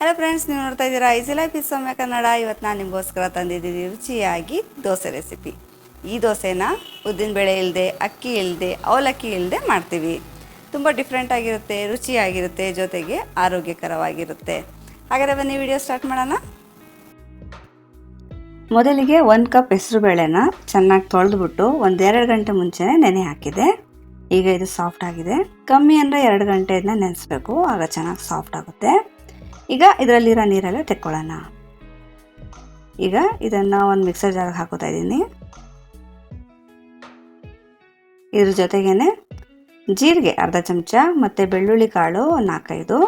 Hello friends ನೀವು ನೋಡ್ತಾ ಇದ್ದೀರಾ easy life is Soumya Kannada ಇವತ್ತು ನಾನು ನಿಮಗೋಸ್ಕರ ತಂದಿದ್ದೀನಿ ರುಚಿಯಾಗಿ ದೋಸೆ ರೆಸಿಪಿ ಈ ದೋಸೆನ ಉದ್ದಿನಬೇಳೆ ಇಲ್ಲದೆ ಅಕ್ಕಿ ಇಲ್ಲದೆ ಅವಲಕ್ಕಿ ಇಲ್ಲದೆ ಮಾಡ್ತೀವಿ. ತುಂಬ ಡಿಫ್ರೆಂಟ್ ಆಗಿರುತ್ತೆ, ರುಚಿಯಾಗಿರುತ್ತೆ, ಜೊತೆಗೆ ಆರೋಗ್ಯಕರವಾಗಿರುತ್ತೆ. ಹಾಗಾದರೆ ಬನ್ನಿ ವಿಡಿಯೋ ಸ್ಟಾರ್ಟ್ ಮಾಡೋಣ. ಮೊದಲಿಗೆ ಒಂದು ಕಪ್ ಹೆಸರುಬೇಳೆನ ಚೆನ್ನಾಗಿ ತೊಳೆದ್ಬಿಟ್ಟು ಒಂದೆರಡು ಗಂಟೆ ಮುಂಚೆನೇ ನೆನೆ ಹಾಕಿದೆ. ಈಗ ಇದು ಸಾಫ್ಟ್ ಆಗಿದೆ. ಕಮ್ಮಿ ಅಂದರೆ ಎರಡು ಗಂಟೆ ಇದನ್ನ ನೆನೆಸ್ಬೇಕು, ಆಗ ಚೆನ್ನಾಗಿ ಸಾಫ್ಟ್ ಆಗುತ್ತೆ. ಈಗ ಇದರಲ್ಲಿರೋ ನೀರೆಲ್ಲ ತೆಕ್ಕೊಳ್ಳೋಣ. ಈಗ ಇದನ್ನು ಒಂದು ಮಿಕ್ಸರ್ ಜಾರ್ಗೆ ಹಾಕೋತಾ ಇದ್ದೀನಿ. ಇದ್ರ ಜೊತೆಗೇನೆ ಜೀರಿಗೆ ಅರ್ಧ ಚಮಚ ಮತ್ತು ಬೆಳ್ಳುಳ್ಳಿ ಕಾಳು ನಾಲ್ಕೈದು,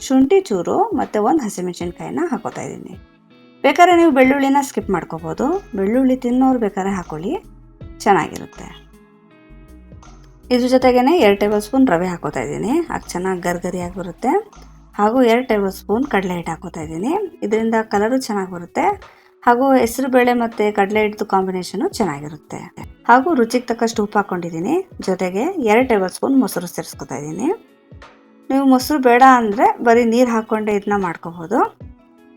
ಶುಂಠಿ ಚೂರು ಮತ್ತು ಒಂದು ಹಸಿಮೆಣಸಿನ್ಕಾಯಿನ ಹಾಕೋತಾ ಇದ್ದೀನಿ. ಬೇಕಾದ್ರೆ ನೀವು ಬೆಳ್ಳುಳ್ಳಿನ ಸ್ಕಿಪ್ ಮಾಡ್ಕೋಬೋದು. ಬೆಳ್ಳುಳ್ಳಿ ತಿನ್ನೋರು ಬೇಕಾದ್ರೆ ಹಾಕೊಳ್ಳಿ. ಚೆನ್ನಾಗಿರುತ್ತೆ. ಇದ್ರ ಜೊತೆಗೇನೆ ಎರಡು ಟೇಬಲ್ ಸ್ಪೂನ್ ರವೆ ಹಾಕೋತಾ ಇದ್ದೀನಿ. ಅದು ಚೆನ್ನಾಗಿ ಗರ್ಗರಿಯಾಗಿ ಬರುತ್ತೆ. ಹಾಗೂ ಎರಡು ಟೇಬಲ್ ಸ್ಪೂನ್ ಕಡಲೆ ಹಿಟ್ಟು ಹಾಕೋತಾ ಇದ್ದೀನಿ. ಇದರಿಂದ ಕಲರು ಚೆನ್ನಾಗಿ ಬರುತ್ತೆ. ಹಾಗೂ ಹೆಸರು ಬೇಳೆ ಮತ್ತು ಕಡಲೆ ಹಿಟ್ಟು ಕಾಂಬಿನೇಷನು ಚೆನ್ನಾಗಿರುತ್ತೆ. ಹಾಗೂ ರುಚಿಗೆ ತಕ್ಕಷ್ಟು ಉಪ್ಪು ಹಾಕ್ಕೊಂಡಿದ್ದೀನಿ ಜೊತೆಗೆ ಎರಡು ಟೇಬಲ್ ಸ್ಪೂನ್ ಮೊಸರು ಸೇರಿಸ್ಕೊತಾ ಇದ್ದೀನಿ. ನೀವು ಮೊಸರು ಬೇಡ ಅಂದರೆ ಬರೀ ನೀರು ಹಾಕ್ಕೊಂಡೆ ಇದನ್ನ ಮಾಡ್ಕೋಬೋದು.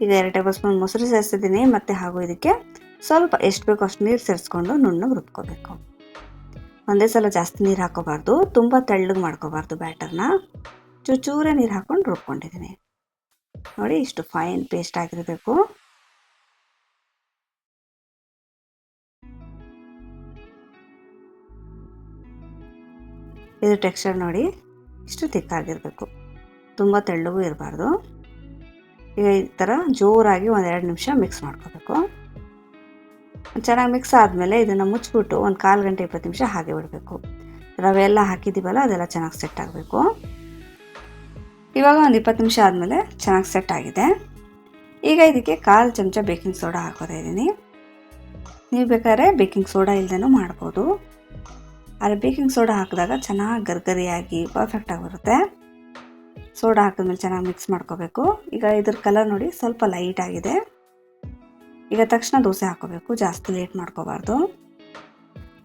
ಈಗ ಎರಡು ಟೇಬಲ್ ಸ್ಪೂನ್ ಮೊಸರು ಸೇರಿಸಿದ್ದೀನಿ. ಮತ್ತು ಹಾಗೂ ಇದಕ್ಕೆ ಸ್ವಲ್ಪ ಎಷ್ಟು ಬೇಕೋ ಅಷ್ಟು ನೀರು ಸೇರಿಸ್ಕೊಂಡು ನುಣ್ಣು ರುಬ್ಕೋಬೇಕು. ಒಂದೇ ಸಲ ಜಾಸ್ತಿ ನೀರು ಹಾಕೋಬಾರ್ದು. ತುಂಬ ತೆಳ್ಳಗೆ ಮಾಡ್ಕೋಬಾರ್ದು ಬ್ಯಾಟರ್ನ. ಚೂಚೂರೇ ನೀರು ಹಾಕ್ಕೊಂಡು ರುಬ್ಕೊಂಡಿದ್ದೀನಿ ನೋಡಿ ಇಷ್ಟು ಫೈನ್ ಪೇಸ್ಟ್ ಆಗಿರಬೇಕು. ಇದು ಟೆಕ್ಸ್ಚರ್ ನೋಡಿ ಇಷ್ಟು ತಿಕ್ಕಾಗಿರಬೇಕು ತುಂಬ ತೆಳ್ಳಗೂ ಇರಬಾರ್ದು. ಈಗ ಈ ಥರ ಜೋರಾಗಿ ಒಂದೆರಡು ನಿಮಿಷ ಮಿಕ್ಸ್ ಮಾಡ್ಕೋಬೇಕು. ಚೆನ್ನಾಗಿ ಮಿಕ್ಸ್ ಆದಮೇಲೆ ಇದನ್ನು ಮುಚ್ಚಿಬಿಟ್ಟು ಒಂದು ಕಾಲು ಗಂಟೆ ಇಪ್ಪತ್ತು ನಿಮಿಷ ಹಾಗೆ ಬಿಡಬೇಕು. ರವೆ ಎಲ್ಲ ಹಾಕಿದ್ದೀವಲ್ಲ ಅದೆಲ್ಲ ಚೆನ್ನಾಗಿ ಸೆಟ್ ಆಗಬೇಕು. ಇವಾಗ ಒಂದು ಇಪ್ಪತ್ತು ನಿಮಿಷ ಆದಮೇಲೆ ಚೆನ್ನಾಗಿ ಸೆಟ್ ಆಗಿದೆ. ಈಗ ಇದಕ್ಕೆ ಕಾಲು ಚಮಚ ಬೇಕಿಂಗ್ ಸೋಡಾ ಹಾಕೋತಾ ಇದ್ದೀನಿ. ನೀವು ಬೇಕಾದ್ರೆ ಬೇಕಿಂಗ್ ಸೋಡಾ ಇಲ್ಲದೇನೂ ಮಾಡ್ಬೋದು. ಆದರೆ ಬೇಕಿಂಗ್ ಸೋಡಾ ಹಾಕಿದಾಗ ಚೆನ್ನಾಗಿ ಗರ್ಗರಿಯಾಗಿ ಪರ್ಫೆಕ್ಟಾಗಿ ಬರುತ್ತೆ ಸೋಡಾ ಹಾಕಿದ್ಮೇಲೆ ಚೆನ್ನಾಗಿ ಮಿಕ್ಸ್ ಮಾಡ್ಕೋಬೇಕು. ಈಗ ಇದ್ರ ಕಲರ್ ನೋಡಿ ಸ್ವಲ್ಪ ಲೈಟ್ ಆಗಿದೆ. ಈಗ ತಕ್ಷಣ ದೋಸೆ ಹಾಕೋಬೇಕು. ಜಾಸ್ತಿ ಲೇಟ್ ಮಾಡ್ಕೋಬಾರ್ದು.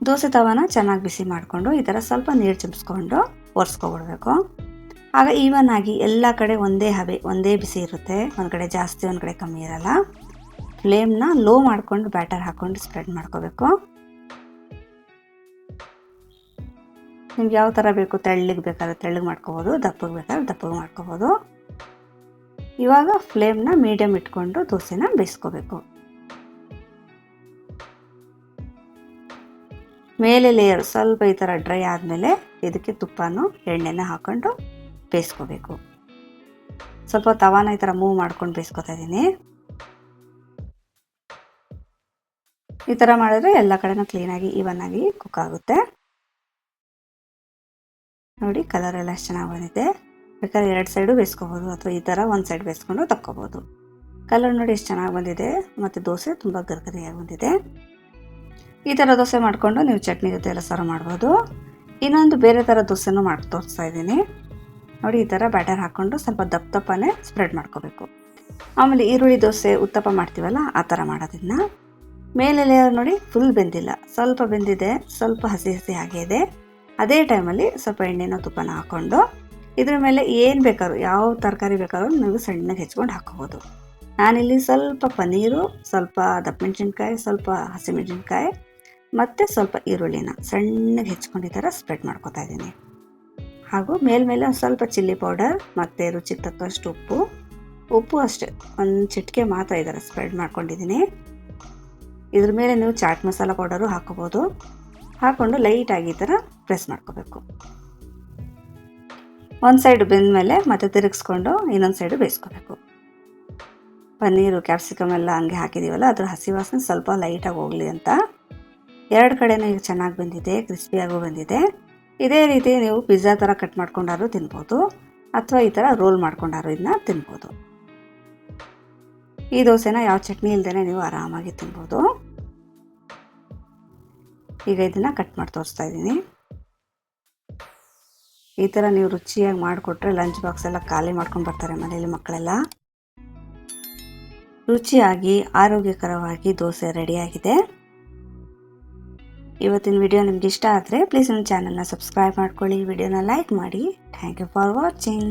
ದೋಸೆ ತವನ ಚೆನ್ನಾಗಿ ಬಿಸಿ ಮಾಡಿಕೊಂಡು ಈ ಥರ ಸ್ವಲ್ಪ ನೀರು ಚಿಮ್ಸ್ಕೊಂಡು ಒರೆಸ್ಕೊಬಿಡ್ಬೇಕು. ಆಗ ಈವನ್ ಆಗಿ ಎಲ್ಲ ಕಡೆ ಒಂದೇ ಹಬೆ, ಒಂದೇ ಬಿಸಿ ಇರುತ್ತೆ. ಒಂದು ಕಡೆ ಜಾಸ್ತಿ, ಒಂದು ಕಡೆ ಕಮ್ಮಿ ಇರಲ್ಲ. ಫ್ಲೇಮ್ನ ಲೋ ಮಾಡಿಕೊಂಡು ಬ್ಯಾಟರ್ ಹಾಕ್ಕೊಂಡು ಸ್ಪ್ರೆಡ್ ಮಾಡ್ಕೋಬೇಕು. ನಿಮ್ಗೆ ಯಾವ ಥರ ಬೇಕು ತೆಳ್ಳಗೆ ಬೇಕಾದ್ರೆ ತೆಳ್ಳಗೆ ಮಾಡ್ಕೋಬೋದು, ದಪ್ಪಗೆ ಬೇಕಾದ್ರೆ ದಪ್ಪಗೆ ಮಾಡ್ಕೋಬೋದು. ಇವಾಗ ಫ್ಲೇಮ್ನ ಮೀಡಿಯಮ್ ಇಟ್ಕೊಂಡು ದೋಸೆನ ಬೇಯಿಸ್ಕೋಬೇಕು. ಮೇಲೆ ಲೇಯರ್ ಸ್ವಲ್ಪ ಈ ಥರ ಡ್ರೈ ಆದಮೇಲೆ ಇದಕ್ಕೆ ತುಪ್ಪನೂ, ಎಣ್ಣೆನ ಹಾಕ್ಕೊಂಡು ಬೇಯಿಸ್ಕೋಬೇಕು. ಸ್ವಲ್ಪ ತವಾನ ಈ ಥರ ಮೂವ್ ಮಾಡ್ಕೊಂಡು ಬೇಯಿಸ್ಕೊತಾ ಇದ್ದೀನಿ. ಈ ಥರ ಮಾಡಿದ್ರೆ ಎಲ್ಲ ಕಡೆನೂ ಕ್ಲೀನಾಗಿ ಈವನ್ ಆಗಿ ಕುಕ್ ಆಗುತ್ತೆ. ನೋಡಿ ಕಲರ್ ಎಲ್ಲ ಎಷ್ಟು ಚೆನ್ನಾಗಿ ಬಂದಿದೆ. ಬೇಕಾದ್ರೆ ಎರಡು ಸೈಡು ಬೇಯಿಸ್ಕೋಬೋದು ಅಥವಾ ಈ ಥರ ಒಂದು ಸೈಡ್ ಬೇಯಿಸ್ಕೊಂಡು ತಕ್ಕೋಬೋದು. ಕಲರ್ ನೋಡಿ ಎಷ್ಟು ಚೆನ್ನಾಗಿ ಬಂದಿದೆ ಮತ್ತು ದೋಸೆ ತುಂಬ ಗರ್ಗರಿಯಾಗಿ ಬಂದಿದೆ. ಈ ಥರ ದೋಸೆ ಮಾಡಿಕೊಂಡು ನೀವು ಚಟ್ನಿ ಜೊತೆ ಎಲ್ಲ ಸರ್ವ್ ಮಾಡ್ಬೋದು. ಇನ್ನೊಂದು ಬೇರೆ ಥರ ದೋಸೆನೂ ಮಾಡಿ ತೋರಿಸ್ತಾ ಇದ್ದೀನಿ. ನೋಡಿ, ಈ ಥರ ಬ್ಯಾಟರ್ ಹಾಕ್ಕೊಂಡು ಸ್ವಲ್ಪ ದಪ್ಪ ದಪ್ಪನೇ ಸ್ಪ್ರೆಡ್ ಮಾಡ್ಕೋಬೇಕು. ಆಮೇಲೆ ಈರುಳ್ಳಿ ದೋಸೆ ಉತ್ತಪ್ಪ ಮಾಡ್ತೀವಲ್ಲ, ಆ ಥರ ಮಾಡೋದನ್ನ. ಮೇಲೆ ನೋಡಿ ಫುಲ್ ಬೆಂದಿಲ್ಲ. ಸ್ವಲ್ಪ ಬೆಂದಿದೆ, ಸ್ವಲ್ಪ ಹಸಿ ಹಸಿ ಹಾಗೆ ಇದೆ. ಅದೇ ಟೈಮಲ್ಲಿ ಸ್ವಲ್ಪ ಎಣ್ಣೆನೋ ತುಪ್ಪನ ಹಾಕ್ಕೊಂಡು ಇದ್ರ ಮೇಲೆ ಏನು ಬೇಕಾದ್ರೂ, ಯಾವ ತರಕಾರಿ ಬೇಕಾದ್ರೂ ನೀವು ಸಣ್ಣಗೆ ಹೆಚ್ಕೊಂಡು ಹಾಕೋಬೋದು ನಾನಿಲ್ಲಿ ಸ್ವಲ್ಪ ಪನ್ನೀರು, ಸ್ವಲ್ಪ ದಪ್ಪ ಮೆಣಸಿನ್ಕಾಯಿ ಸ್ವಲ್ಪ ಹಸಿಮೆಣಸಿನ್ಕಾಯಿ, ಮತ್ತು ಸ್ವಲ್ಪ ಈರುಳ್ಳಿನ ಸಣ್ಣಗೆ ಹೆಚ್ಕೊಂಡು ಈ ಥರ ಸ್ಪ್ರೆಡ್ ಮಾಡ್ಕೋತಾ ಇದ್ದೀನಿ. ಹಾಗೂ ಮೇಲ್ಮೇಲೆ ಒಂದು ಸ್ವಲ್ಪ ಚಿಲ್ಲಿ ಪೌಡರ್ ಮತ್ತು ರುಚಿಗೆ ತಕ್ಕಷ್ಟು ಉಪ್ಪು. ಉಪ್ಪು ಅಷ್ಟೇ, ಒಂದು ಚಿಟಿಕೆ ಮಾತ್ರ ಇದರ ಸ್ಪ್ರೆಡ್ ಮಾಡ್ಕೊಂಡಿದ್ದೀನಿ ಇದ್ರ ಮೇಲೆ ನೀವು ಚಾಟ್ ಮಸಾಲ ಪೌಡರು ಹಾಕೋಬೋದು ಹಾಕ್ಕೊಂಡು ಲೈಟಾಗಿ ಈ ಥರ ಪ್ರೆಸ್ ಮಾಡ್ಕೋಬೇಕು. ಒಂದು ಸೈಡ್ ಬೆಂದಮೇಲೆ ಮತ್ತೆ ತಿರುಗಿಸ್ಕೊಂಡು ಇನ್ನೊಂದು ಸೈಡು ಬೇಯಿಸ್ಕೋಬೇಕು. ಪನ್ನೀರು ಕ್ಯಾಪ್ಸಿಕಮ್ ಎಲ್ಲ ಹಂಗೆ ಹಾಕಿದ್ದೀವಲ್ಲ ಅದ್ರ ಹಸಿ ವಾಸನೆ ಸ್ವಲ್ಪ ಲೈಟಾಗಿ ಹೋಗಲಿ ಅಂತ. ಎರಡು ಕಡೆನೂ ಈಗ ಚೆನ್ನಾಗಿ ಬಂದಿದೆ ಕ್ರಿಸ್ಪಿಯಾಗೂ ಬಂದಿದೆ. ಇದೇ ರೀತಿ ನೀವು ಪಿಜ್ಜಾ ಥರ ಕಟ್ ಮಾಡ್ಕೊಂಡಾದ್ರೂ ತಿನ್ಬೋದು, ಅಥವಾ ಈ ಥರ ರೋಲ್ ಮಾಡ್ಕೊಂಡಾರು ಇದನ್ನ ತಿನ್ಬೋದು. ಈ ದೋಸೆನ ಯಾವ ಚಟ್ನಿ ಇಲ್ಲದೇ ನೀವು ಆರಾಮಾಗಿ ತಿನ್ಬೋದು. ಈಗ ಇದನ್ನು ಕಟ್ ಮಾಡಿ ತೋರಿಸ್ತಾ ಇದ್ದೀನಿ. ಈ ಥರ ನೀವು ರುಚಿಯಾಗಿ ಮಾಡಿಕೊಟ್ರೆ ಲಂಚ್ ಬಾಕ್ಸ್ ಎಲ್ಲ ಖಾಲಿ ಮಾಡ್ಕೊಂಡು ಬರ್ತಾರೆ ಮನೇಲಿ ಮಕ್ಕಳೆಲ್ಲ. ರುಚಿಯಾಗಿ, ಆರೋಗ್ಯಕರವಾಗಿ ದೋಸೆ ರೆಡಿಯಾಗಿದೆ ಇವತ್ತಿನ ವಿಡಿಯೋ ನಿಮ್ಗೆ ಇಷ್ಟ ಆದರೆ ಪ್ಲೀಸ್ ನನ್ನ ಚಾನಲ್ನ ಸಬ್ಸ್ಕ್ರೈಬ್ ಮಾಡ್ಕೊಳ್ಳಿ ವಿಡಿಯೋನ ಲೈಕ್ ಮಾಡಿ. Thank you for watching